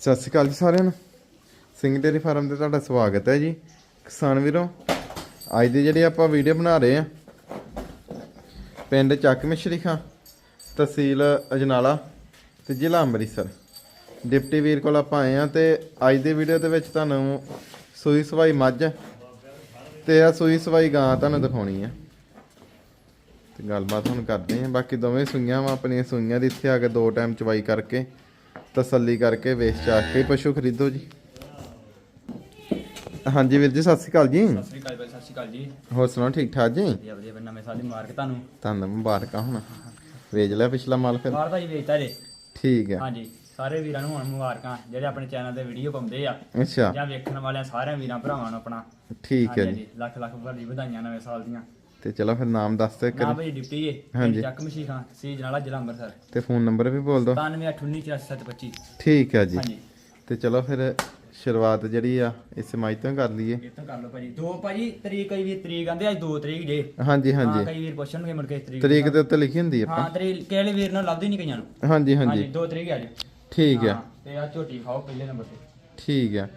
ਸਤਿ ਸ਼੍ਰੀ ਅਕਾਲ ਜੀ ਸਾਰਿਆਂ ਨੂੰ। ਸਿੰਘ ਡੇਰੀ ਫਾਰਮ ਤੇ ਤੁਹਾਡਾ ਸਵਾਗਤ ਹੈ ਜੀ। ਕਿਸਾਨ ਵੀਰੋ, ਅੱਜ ਦੀ ਜਿਹੜੀ ਆਪਾਂ ਵੀਡੀਓ ਬਣਾ ਰਹੇ ਆ ਪਿੰਡ ਚੱਕ ਮਿਸ਼ਰੀ ਖਾਂ, ਤਹਿਸੀਲ ਅਜਨਾਲਾ ਤੇ ਜ਼ਿਲ੍ਹਾ ਅੰਮ੍ਰਿਤਸਰ। ਡਿਪਟੀ ਵੀਰ ਕੋਲ ਆਪਾਂ ਆਏ ਆ ਤੇ ਅੱਜ ਦੀ ਵੀਡੀਓ ਦੇ ਵਿੱਚ ਤੁਹਾਨੂੰ ਸੂਈ ਸਵਾਈ ਮੱਝ ਤੇ ਆ ਸੂਈ ਸਵਾਈ ਗਾਂ ਤੁਹਾਨੂੰ ਦਿਖਾਉਣੀ ਆ। ਤੇ ਗੱਲਬਾਤ ਹੁਣ ਕਰਦੇ ਆ ਬਾਕੀ ਦੋਵੇਂ ਸੂਈਆਂ ਵਾ, ਆਪਣੀਆਂ ਸੂਈਆਂ ਦੀ ਇੱਥੇ ਆ ਕੇ ਦੋ ਟਾਈਮ ਚਵਾਈ ਕਰਕੇ ਤਸੱਲੀ ਕਰਕੇ ਵੇਚ ਚਾਕ ਕੇ ਪਸ਼ੂ ਖਰੀਦੋ ਜੀ। ਹਾਂਜੀ ਵੀਰ ਜੀ ਸਤਿ ਸ਼੍ਰੀ ਅਕਾਲ ਜੀ। ਸਤਿ ਸ੍ਰੀ ਅਕਾਲ ਬਾਈ ਸਤਿ ਸ੍ਰੀ ਅਕਾਲ ਜੀ। ਹੋਰ ਸੁਣਾਓ ਠੀਕ ਠਾਕ ਜੀ? ਵਧੀਆ ਵਧੀਆ ਬਈ ਨਵੇਂ ਸਾਲ ਦੀ ਮੁਬਾਰਕ ਤੁਹਾਨੂੰ। ਤੁਹਾਨੂੰ ਮੁਬਾਰਕਾਂ ਹੁਣ। ਵੇਚ ਲਿਆ ਪਿਛਲਾ ਮਾਲ ਫਿਰ? ਬਾਹਰ ਭਾਈ ਵੇਚਤਾ ਜੇ। ਠੀਕ ਹੈ ਹਾਂਜੀ ਸਾਰੇ ਵੀਰਾਂ ਨੂੰ ਹੁਣ ਮੁਬਾਰਕਾਂ ਜਿਹੜੇ ਆਪਣੇ ਚੈਨਲ ਤੇ ਵੀਡੀਓ ਪਾਉਂਦੇ ਆ। ਅੱਛਾ। ਜਾਂ ਵੇਖਣ ਵਾਲਿਆਂ ਸਾਰਿਆਂ ਵੀਰਾਂ ਭਰਾਵਾਂ ਨੂੰ ਆਪਣਾ। ਠੀਕ ਹੈ ਜੀ। ਲੱਖ ਲੱਖ ਭਰੀ ਵਧਾਈਆਂ ਨਵੇਂ ਸਾਲ ਦੀਆਂ। ਤੇ ਚਲੋ ਫਿਰ ਨਾਮ ਦੱਸ ਦਿਓ ਨਾ ਭਾਈ ਡਿਪਟੀ ਏ ਹਾਂਜੀ। ਚੱਕ ਮਸ਼ੀਖਾਂ ਸੀਜ ਨਾਲਾ ਜ਼ਿਲ੍ਹਾ ਅੰਮ੍ਰਿਤਸਰ। ਤੇ ਫੋਨ ਨੰਬਰ ਵੀ ਬੋਲ ਦਿਓ। 98194725 ਠੀਕ ਹੈ ਜੀ। ਹਾਂਜੀ। ਤੇ ਚਲੋ ਫਿਰ ਸ਼ੁਰੂਆਤ ਜਿਹੜੀ ਆ ਇਸ ਮਾਈ ਤੋਂ ਕਰ ਲਈਏ। ਇਹ ਤਾਂ ਕਰ ਲਓ ਭਾਜੀ। ਦੋ ਭਾਜੀ ਤਰੀਕ ਕਈ ਵੀਰ ਤਰੀਕ ਆਂਦੇ ਅੱਜ ਦੋ ਤਰੀਕ ਜੇ। ਹਾਂਜੀ ਹਾਂ ਹਾਂਜੀ ਕਈ ਵੀਰ ਪੁੱਛਣਗੇ ਮੁੜ ਕੇ ਤਰੀਕ ਤਰੀਕ ਦੇ ਉੱਤੇ ਲਿਖੀ ਹੁੰਦੀ ਆ ਹਾਂ ਤਰੀਕ ਕਿਹੜੇ ਵੀਰ ਨੂੰ ਲੱਭਦੀ ਨਹੀਂ ਕਈਆਂ ਨੂੰ। ਆਪਾਂ ਹਾਂਜੀ ਹਾਂਜੀ। ਹਾਂਜੀ ਦੋ ਤਰੀਕ ਆ ਜੀ। ਠੀਕ ਹਾਂ, ਤੇ ਆ ਝੋਟੀ ਖਾਓ ਪਹਿਲੇ ਨੰਬਰ ਤੇ। ਠੀਕ ਹੈ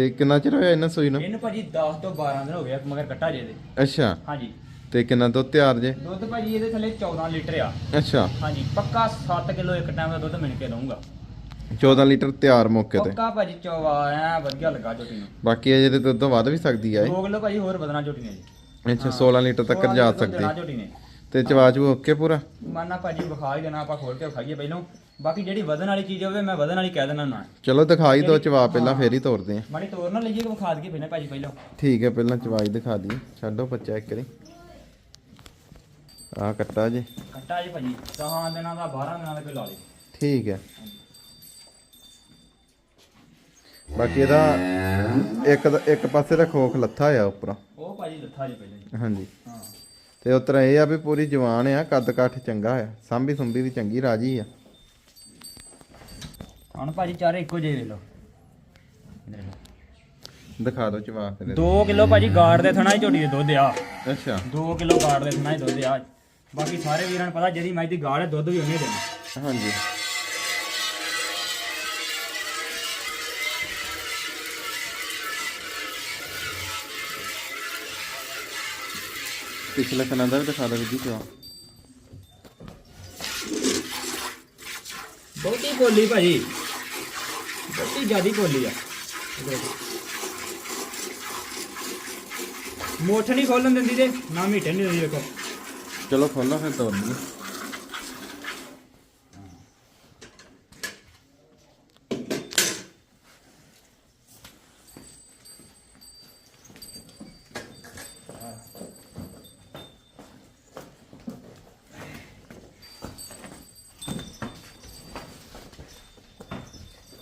ਤੇ ਕਿੰਨਾ ਚਿਰ ਹੋਇਆ ਇਹਨਾਂ ਸੂਈ ਨੂੰ? ਇਹਨੂੰ ਭਾਜੀ 10 ਤੋਂ 12 ਦਿਨ ਹੋ ਗਏ ਆ, ਮਗਰ ਕੱਟਾ ਜੇ ਇਹਦੇ। ਅੱਛਾ। ਹਾਂਜੀ। ਤੇ ਕਿੰਨਾ ਦੁੱਧ ਤਿਆਰ ਜੇ? ਦੁੱਧ ਭਾਜੀ ਇਹਦੇ ਥੱਲੇ 14 ਲੀਟਰ ਆ। ਅੱਛਾ। ਹਾਂਜੀ ਪੱਕਾ 7 ਕਿਲੋ ਇੱਕ ਟਾਈਮ ਦਾ ਦੁੱਧ ਮਿਣ ਕੇ ਦਊਂਗਾ। 14 ਲੀਟਰ ਤਿਆਰ ਮੌਕੇ ਤੇ। ਪੱਕਾ ਭਾਜੀ ਚੋਵਾ ਐ ਵਧੀਆ ਲੱਗਾ ਝੋਟੀ ਨੂੰ। ਬਾਕੀ ਅਜੇ ਤੇ ਦੁੱਧ ਤੋਂ ਵੱਧ ਵੀ ਸਕਦੀ ਆ ਇਹ? 2 ਕਿਲੋ ਭਾਜੀ ਹੋਰ ਵਧਣਾ ਝੋਟੀ ਨੇ ਜੀ। ਅੱਛਾ 16 ਲੀਟਰ ਤੱਕ ਜਾ ਸਕਦੀ। ਝੋਟੀ ਨੇ। ਤੇ ਚਵਾਚੂ ਓਕੇ ਪੂਰਾ? ਮਾਨਾ ਭਾਜੀ ਵਿਖਾ ਹੀ ਦੇਣਾ ਆਪਾਂ ਖੋਲ ਕੇ ਵਿਖਾਈਏ ਪਹਿਲਾਂ। ਬਾਕੀ ਜਿਹੜੀ ਵਧਣ ਵਾਲੀ ਚੀਜ਼ ਹੋਵੇ ਮੈਂ ਵਧਣ ਵਾਲੀ ਕਹਿ ਦੇਣਾ ਨਾ। ਚਲੋ ਦਿਖਾਈ ਦੋ ਚਵਾ ਪਹਿਲਾਂ ਫੇਰ ਹੀ ਤੋਰਦੇ ਆ ਮਾੜੀ ਤੋਰ ਨਾ ਲਈਏ ਕਿ ਵਿਖਾ ਦਈਏ ਪਹਿਲਾਂ ਭਾਜੀ ਪਹਿਲਾਂ। ਠੀਕ ਹੈ ਪਹਿਲਾਂ ਚਵਾਈ ਦਿਖਾ ਦੀ ਛੱਡੋ ਬੱਚਾ ਇੱਕ ਵਾਰੀ। ਆ ਕੱਟਾ ਜੀ। ਕੱਟਾ ਜੀ ਭਾਜੀ 10 ਦਿਨਾਂ ਦਾ 12 ਦਿਨਾਂ ਦਾ ਕੋਈ ਲਾ ਲੇ ਠੀਕ ਹੈ। ਬਾਕੀ ਇਹਦਾ ਇੱਕ ਇੱਕ ਪਾਸੇ ਦਾ ਖੋਖ ਲੱਥਾ ਆ ਉੱਪਰੋਂ। ਉਹ ਭਾਜੀ ਲੱਥਾ ਜੀ ਪਹਿਲਾਂ ਹਾਂਜੀ। ਹਾਂ। ਤੇ ਉਤਰਾ ਇਹ ਆ ਵੀ ਪੂਰੀ ਜਵਾਨ ਆ ਕੱਦ ਕਾਠ ਚੰਗਾ ਆ ਸਾਂਭੀ ਸੁੰਭੀ ਵੀ ਚੰਗੀ ਰਾਜੀ ਆ। ਹੁਣ ਭਾਜੀ ਚਾਰੇ ਇੱਕੋ ਜਿਹੇ ਇੱਧਰ ਵੇਖੋ। ਦਿਖਾ ਦਿਓ ਚਵਾ ਫਿਰ 2 ਕਿਲੋ ਭਾਜੀ ਗਾਰਡ ਦੇ ਥਣਾ ਹੀ ਝੋਟੀ ਦੇ ਦੁੱਧ ਆ। ਅੱਛਾ। 2 ਕਿਲੋ ਗਾਰਡ ਦੇ ਥਣਾ ਹੀ ਦੁੱਧ ਆ। ਬਾਕੀ ਸਾਰੇ ਵੀਰਾਂ ਨੂੰ ਪਤਾ ਜਿਹੜੀ ਮੱਝ ਦੀ ਗਾਰਡ ਹੈ ਦੁੱਧ ਵੀ ਉਹਨੇ ਦੇਣਾ। ਹਾਂਜੀ। ਪਿਛਲੇ ਕਨਾਂ ਦਾ ਵੀ ਦਿਖਾ ਦਿਓ ਜੀ ਚਵਾ ਬਹੁਤੀ ਕੋਲੀ ਭਾਜੀ। ਬਹੁਤੀ ਜਿਆਦੀ ਕੋਲੀ ਆ। ਇੱਧਰ ਨਹੀਂ ਖੋਲਣ ਦਿੰਦੀ ਤੇ ਨਾ ਮੀਟੇ ਨਹੀਂ ਦਿੰਦੀ ਦੇਖੋ। ਚਲੋ ਖੋਲੋ ਫਿਰ ਤੋੜ ਲਈਏ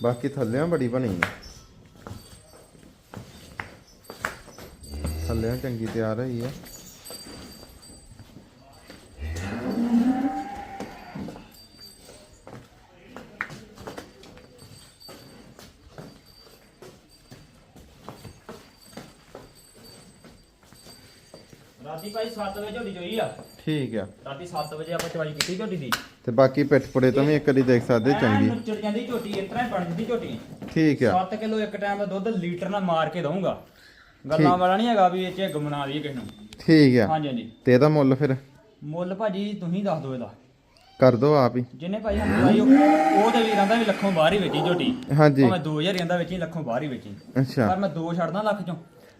ਬਾਕੀ ਥੱਲਿਆਂ ਬੜੀ ਬਣੀ ਹੈ ਥੱਲਿਆਂ ਚੰਗੀ ਤਿਆਰ ਹੋਈ ਹੈ ਰਾਤੀ ਭਾਈ 7 ਵਜੇ ਝੋਟੀ ਚੋਈ ਆ। ਠੀਕ ਆ। ਰਾਤੀ 7 ਵਜੇ ਆਪਾਂ ਚਵਾਈ ਕੀਤੀ ਝੋਟੀ ਦੀ। ਤੇ ਬਾਕੀ ਪਿੱਠ ਪੁੜੇ ਤੋਂ ਵੀ ਇੱਕ ਵਾਰੀ ਦੇਖ ਸਕਦੇ ਚੰਗੀ। ਚੜ ਜਾਂਦੀ ਝੋਟੀ ਇਸ ਤਰ੍ਹਾਂ ਹੀ ਬਣ ਜਾਂਦੀ ਝੋਟੀ। ਠੀਕ ਆ। 7 ਕਿਲੋ ਇੱਕ ਟਾਈਮ ਦਾ ਦੁੱਧ ਲੀਟਰ ਨਾਲ ਮਾਰ ਕੇ ਦਊਂਗਾ। ਗੱਲਾਂ ਵਾਲਾ ਨਹੀਂ ਹੈਗਾ ਵੀ ਇਹ ਚ ਗਮਨਾ ਦੀ ਕਿਸੇ ਨੂੰ। ਠੀਕ ਆ। ਹਾਂਜੀ ਹਾਂਜੀ। ਤੇ ਇਹਦਾ ਮੁੱਲ ਫਿਰ? ਮੁੱਲ ਭਾਜੀ ਤੁਸੀਂ ਦੱਸ ਦਿਓ ਇਹਦਾ। ਕਰ ਦੋ ਆਪ ਹੀ। ਜਿੰਨੇ ਭਾਈ ਹਮ ਭਾਈ ਉਹ ਤੇ ਵੀਰਾਂ ਦਾ ਵੀ ਲੱਖੋਂ ਬਾਹਰ ਹੀ ਵੇਚੀ ਝੋਟੀ। ਹਾਂਜੀ। ਭਾਵੇਂ 2000 ਕਹਿੰਦਾ ਵੇਚੀ ਲੱਖੋਂ ਬਾਹਰ ਹੀ ਵੇਚੀ ਅੱਛਾ। ਪਰ ਮੈਂ ਦੋ ਛੱਡਦਾ ਲੱਖ ਚੋਂ।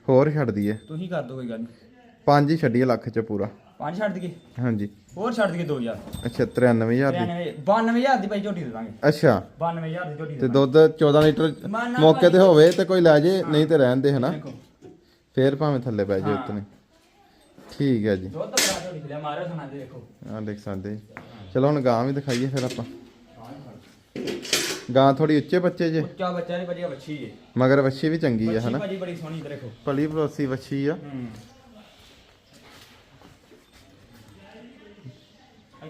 ਹੋਰ ਛੱਡ ਦਈਏ ਤੁਸੀਂ ਕਰ ਦਿਓ ਕੋਈ ਗੱਲ ਨਹੀਂ ਪੰਜ ਹੀ ਛੱਡੀਏ ਲੱਖ ਚ ਪੂਰਾ। ਪੰਜ ਛੱਡ ਦਈਏ? ਹਾਂਜੀ। ਹੋਰ ਛੱਡ ਦਈਏ 2000 ਅੱਛਾ 93000 ਦੀ। 93 92000 ਦੀ ਭਾਈ ਝੋਟੀ ਦੇ ਦਾਂਗੇ। ਅੱਛਾ। 92000 ਦੀ ਝੋਟੀ ਤੇ ਦੁੱਧ 14 ਲੀਟਰ ਮੌਕੇ ਤੇ ਹੋਵੇ ਤੇ ਕੋਈ ਲੈ ਜੇ ਨਹੀਂ ਤੇ ਰਹਿਣ ਦੇ ਹਨਾ? ਫੇਰ ਭਾਵੇਂ ਥੱਲੇ ਪੈ ਜੇ ਉਤਨੇ। ਠੀਕ ਹੈ ਜੀ। ਦੁੱਧ ਬੜਾ ਝੋਟੀ ਦੇ ਮਾਰਿਆ ਸੁਣਾ ਦੇ ਦੇਖੋ। ਆ ਦੇਖ ਸਕਦੇ ਜੀ। ਚਲੋ ਹੁਣ ਗਾਂ ਵੀ ਦਿਖਾਈਏ ਫਿਰ ਆਪਾਂ। ਗਾਂ ਥੋੜੀ ਉੱਚੇ ਬੱਚੇ ਜੇ। ਉੱਚਾ ਬੱਚਾ ਦੀ ਵਧੀਆ ਬੱਚੀ ਏ ਮਗਰ ਵੱਛੀ ਵੀ ਚੰਗੀ ਆ ਬੱਚੀ ਹਨਾ? ਭਾਜੀ ਬੜੀ ਸੋਹਣੀ ਤੇ ਦੇਖੋ। ਭਲੀ ਭਰੋਸੀ ਵੱਛੀ ਆ।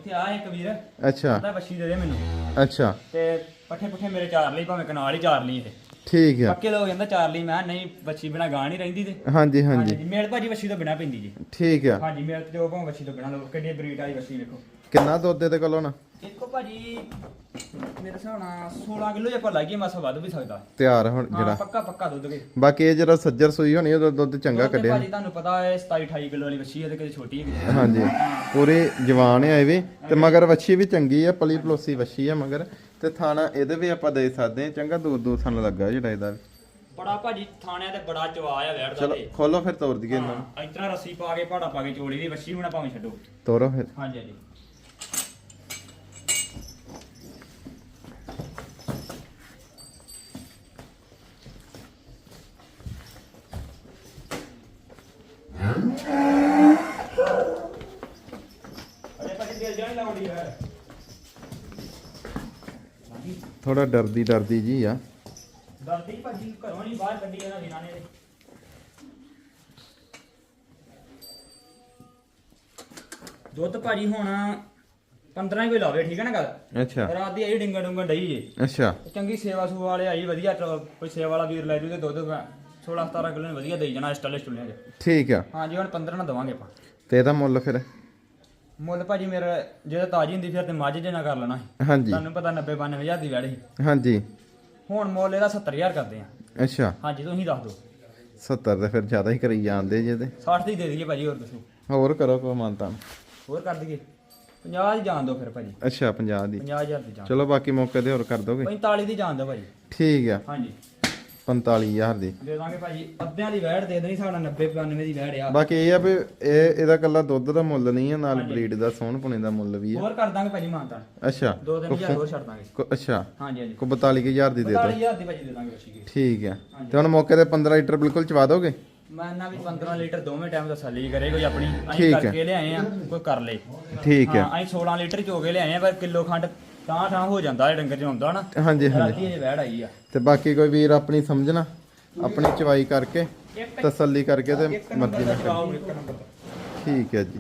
ਇੱਥੇ ਆ ਇੱਕ ਵੀਰ ਅੱਛਾ। ਕਹਿੰਦਾ ਬੱਚੀ ਦੇ ਦੇ ਮੈਨੂੰ। ਅੱਛਾ। ਤੇ ਪੱਠੇ ਪੁੱਠੇ ਮੇਰੇ ਚਾਰ ਲਈ ਭਾਵੇਂ ਕਨਾਲ ਹੀ ਚਾਰ ਲਈ ਇਹ ਠੀਕ ਆ। ਪੱਕੇ ਲੋਕ ਕਹਿੰਦਾ ਚਾਰ ਲਈ ਮੈਂ ਕਿਹਾ ਨਹੀਂ ਬੱਚੀ ਬਿਨਾ ਗਾਂ ਨਹੀਂ ਰਹਿੰਦੀ ਤੇ। ਹਾਂਜੀ ਹਾਂਜੀ। ਹਾਂਜੀ ਮੇਲ ਭਾਜੀ ਬੱਚੀ ਤੋਂ ਬਿਨਾ ਪੈਂਦੀ ਜੀ। ਠੀਕ ਆ। ਹਾਂਜੀ ਮੇਲ ਤੇ ਉਹ ਭਾਵੇਂ ਬੱਚੀ ਤੋਂ ਬਿਨਾ ਲੋ ਕਿੰਨੀ ਬਰੀਡ ਵਾਲੀ ਬੱਚੀ ਦੇਖੋ ਕਿੰਨਾ ਦੁੱਧ ਦੇ ਕੋਲ ਹੁਣ ਇੱਕੋ ਭਾਜੀ ਮੇਰੇ ਹਿਸਾਬ ਨਾਲ 16 ਕਿਲੋ ਜੇ ਆਪਾਂ ਲਾਈਏ ਮਾਸਾ ਵੱਧ ਵੀ ਸਕਦਾ। ਤਿਆਰ ਹੁਣ ਹਾਂ ਜਿਹੜਾ। ਪੱਕਾ ਪੱਕਾ ਦੁੱਧ ਕੇ। ਬਾਕੀ ਇਹ ਜਿਹੜਾ ਸੱਜਰ ਸੂਈ ਹੋਣੀ ਉਹਦਾ ਦੁੱਧ ਚੰਗਾ ਦੁੱਧ ਤੇ ਕੱਢਿਆ। ਭਾਜੀ ਤੁਹਾਨੂੰ ਪਤਾ ਹੈ 27 28 ਕਿਲੋ ਵਾਲੀ ਵੱਛੀ ਹੈ ਤੇ ਕਦੇ ਛੋਟੀ ਹੈ ਕਿਤੇ। ਹਾਂਜੀ। ਪੂਰੀ ਜਵਾਨ ਹੈ ਇਹ ਵੀ। ਤੇ ਮਗਰ ਵੱਛੀ ਵੀ ਚੰਗੀ ਆ ਪਲੀ ਪਲੋਸੀ ਵੱਛੀ ਆ ਮਗਰ। ਤੇ ਥਾਣਾ ਇਹਦੇ ਵੀ ਆਪਾਂ ਦੇ ਸਕਦੇ ਚੰਗਾ ਦੂਰ ਦੂਰ ਸਾਨੂੰ ਲੱਗਾ ਜਿਹੜਾ ਇਹਦਾ ਵੀ। ਬੜਾ ਭਾਜੀ ਥਾਣਿਆਂ ਤੇ ਬੜਾ ਚਵਾ ਆ ਵੈੜ ਦਾ ਚਲੋ ਤੇ। ਖੋਲੋ ਫਿਰ ਤੋੜ ਦਈਏ ਇਹਨਾਂ ਨੂੰ ਹਾਂ, ਇਸ ਤਰ੍ਹਾਂ ਰੱਸੀ ਪਾ ਕੇ ਪਹਾੜਾ ਪਾ ਕੇ ਚੋਲੀ ਦੀ ਵੱਛੀ ਹੁਣਾ ਭਾਵੇਂ ਛੱਡੋ। ਤੋਰੋ ਫਿਰ। ਹਾਂਜੀ ਹਾਂਜੀ ਅਰੇ ਭਾਜੀ ਦਿਲ ਜਾਣ ਲਾਉਂਦੀ ਹੈ ਥੋੜਾ ਡਰਦੀ ਡਰਦੀ ਜੀ ਆ। ਦਰਦੀ ਭਾਜੀ ਘਰੋਂ ਨਹੀਂ ਬਾਹਰ ਕੱਢੀ ਇਹਨਾਂ ਦਿਨਾਂ ਨੇ ਦੁੱਧ ਭਾਜੀ ਹੁਣ 15 ਹੀ ਕੋਈ ਲਾਵੇ ਠੀਕ ਹੈ ਨਾ ਗੱਲ? ਅੱਛਾ। ਰਾਤ ਦੀ ਆਈ ਡਿੰਗਾ ਡੁੰਗਾ ਡਈ ਜੇ ਅੱਛਾ। ਚੰਗੀ ਸੇਵਾ ਸੂ ਵਾਲੇ ਆਈ ਵਧੀਆ ਕੋਈ ਸੇਵਾ ਵਾਲਾ ਵੀਰ ਲੈ ਜੂ ਤੇ ਦੁੱਧ 16 17 ਕਿਲੋ ਵਧੀਆ ਦੇਈ ਜਾਣਾ ਸਟਲੇ ਸਟੁਲਿਆਂ ਚ। ਠੀਕ ਆ। ਹਾਂਜੀ ਹੁਣ 15 ਨਾ ਦਵਾਂਗੇ ਆਪਾਂ। ਤੇ ਇਹਦਾ ਮੁੱਲ ਫਿਰ? ਮੁੱਲ ਭਾਜੀ ਮੇਰਾ ਜੇ ਤਾਜੀ ਹੁੰਦੀ ਫਿਰ ਤੇ ਮੱਝ ਜੇ ਨਾ ਕਰ ਲੈਣਾ ਸੀ। ਹਾਂਜੀ। ਤੁਹਾਨੂੰ ਪਤਾ 90 92 ਹਜ਼ਾਰ ਦੀ ਵੈੜ ਸੀ। ਹਾਂਜੀ। ਹੁਣ ਮੁੱਲ ਇਹਦਾ 70000 ਕਰਦੇ ਆ। ਅੱਛਾ। ਹਾਂਜੀ ਤੁਸੀਂ ਦੱਸ ਦਿਓ। 70 ਤੇ ਫਿਰ ਜ਼ਿਆਦਾ ਹੀ ਕਰੀ ਜਾਂਦੇ ਜੇ ਤੇ 60 ਦੀ ਦੇ ਦਈਏ ਭਾਜੀ ਹੋਰ ਦੱਸੋ। ਹੋਰ ਕਰੋ ਕੋ ਮਾਨਤਾ ਹੋਰ ਕਰ ਦਈਏ। 50 ਦੀ ਜਾਣ ਦਿਓ ਫਿਰ ਭਾਜੀ। ਅੱਛਾ 50 ਦੀ। 50000 ਦੀ ਜਾਣ ਚਲੋ ਬਾਕੀ ਮੌਕੇ ਤੇ ਹੋਰ ਕਰ ਦੋਗੇ। 45 ਦੀ ਜਾਣ ਦਿਓ ਭਾਜੀ। ਠੀਕ ਆ। ਹਾਂਜੀ। 45000 ਦੀ। ਦੇ ਦਾਂਗੇ ਭਾਜੀ ਅੱਧਿਆਂ ਦੀ ਵੈੜ ਦੇ ਦੇਣੀ ਸਾਡਾ 90 92 ਦੀ ਵੈੜ ਆ। ਬਾਕੀ ਇਹ ਆ ਵੀ ਇਹ ਇਹਦਾ ਕੱਲਾ ਦੁੱਧ ਦਾ ਮੁੱਲ ਨਹੀਂ ਆ ਨਾਲ ਬਰੀਡ ਦਾ ਸੋਹਣ ਪੁਣੇ ਦਾ ਮੁੱਲ ਵੀ ਆ। ਹੋਰ ਕਰ ਦਾਂਗੇ ਭਾਜੀ ਮਾਨਤਾ। ਅੱਛਾ। 2-3000 ਹੋਰ ਛੱਡ ਦਾਂਗੇ। ਕੋ- ਅੱਛਾ। ਹਾਂਜੀ ਹਾਂਜੀ। ਕੋ 42000 ਦੀ ਦੇ ਦੋ 40000 ਦੀ ਭਾਜੀ ਦੇ ਦਾਂਗੇ ਬੱਚੀ ਕੀ ਠੀਕ ਆ। ਤੇ ਹੁਣ ਮੌਕੇ ਤੇ 15 ਲੀਟਰ ਬਿਲਕੁਲ ਚਵਾ ਦੋਗੇ? ਮੈਂ ਨਾ ਵੀ 15 ਲੀਟਰ ਦੋਵੇਂ ਟਾਈਮ ਤਸੱਲੀ ਕਰੇ ਕੋਈ ਆਪਣੀ। ਅਸੀਂ ਹੈ। ਕਰਕੇ ਲਿਆਏ ਆ ਕੋਈ ਕਰ ਲੇ। ਠੀਕ ਆ। ਹਾਂ ਅਸੀਂ 16 ਲੀਟਰ ਚੋ ਕੇ ਲਿਆਏ ਆ ਪਰ ਕਿਲੋ ਖੰਡ ਤਾਂ ਠਾਂ ਹੋ ਜਾਂਦਾ ਇਹ ਡੰਗਰ ਚ ਹੁੰਦਾ ਨਾ। ਹਾਂਜੀ ਹਾਂਜੀ ਰਾਤੀ ਇਹ ਵੈੜ ਆਈ ਆ। ਤੇ ਬਾਕੀ ਕੋਈ ਵੀਰ ਆਪਣੀ ਸਮਝਣਾ ਆਪਣੀ ਚਵਾਈ ਕਰਕੇ ਤਸੱਲੀ ਕਰਕੇ ਤੇ ਮਰਜ਼ੀ ਨਾਲ ਚਵਾਓ ਇੱਕ ਨੰਬਰ ਦਾ। ਠੀਕ ਹੈ ਜੀ।